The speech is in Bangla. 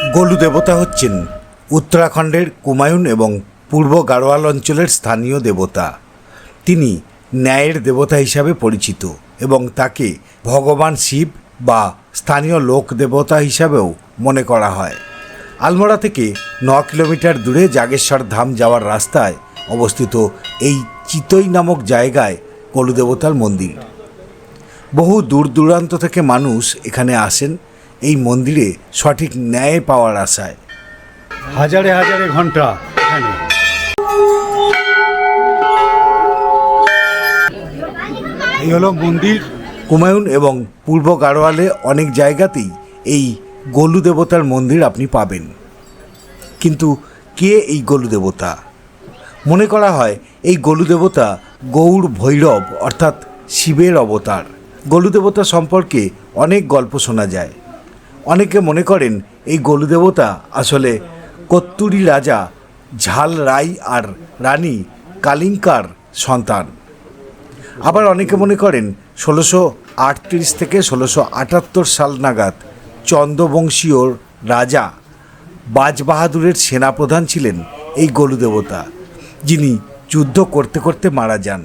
গোলু দেবতা হচ্ছেন উত্তরাখণ্ডের কুমায়ুন এবং পূর্ব গাড়োয়াল অঞ্চলের স্থানীয় দেবতা। তিনি ন্যায়ের দেবতা হিসাবে পরিচিত এবং তাকে ভগবান শিব বা স্থানীয় লোক দেবতা হিসাবেও মনে করা হয়। আলমোড়া থেকে ন কিলোমিটার দূরে জাগেশ্বর ধাম যাওয়ার রাস্তায় অবস্থিত এই চিতই নামক জায়গায় গোলু দেবতার মন্দির। বহু দূর দূরান্ত থেকে মানুষ এখানে আসেন এই মন্দিরে সঠিক ন্যায় পাওয়ার আশায়। হাজারে হাজারে ঘণ্টা এখানে। এই হলো মন্দির। কুমায়ুন এবং পূর্ব গাড়োয়ালে অনেক জায়গাতেই এই গোলু দেবতার মন্দির আপনি পাবেন। কিন্তু কে এই গোলু দেবতা? মনে করা হয় এই গোলু দেবতা গৌড় ভৈরব অর্থাৎ শিবের অবতার। গোলু দেবতা সম্পর্কে অনেক গল্প শোনা যায়। অনেকে মনে করেন এই গোলু দেবতা আসলে কত্তুরি রাজা, ঝাল রাই আর রানী কালিঙ্কার সন্তান। আবার অনেকে মনে করেন ষোলোশো আটত্রিশ থেকে ষোলোশো আটাত্তর সাল নাগাদ চন্দ্রবংশীয় রাজা বাজবাহাদুরের সেনাপ্রধান ছিলেন এই গোলু দেবতা যিনি যুদ্ধ করতে করতে মারা যান।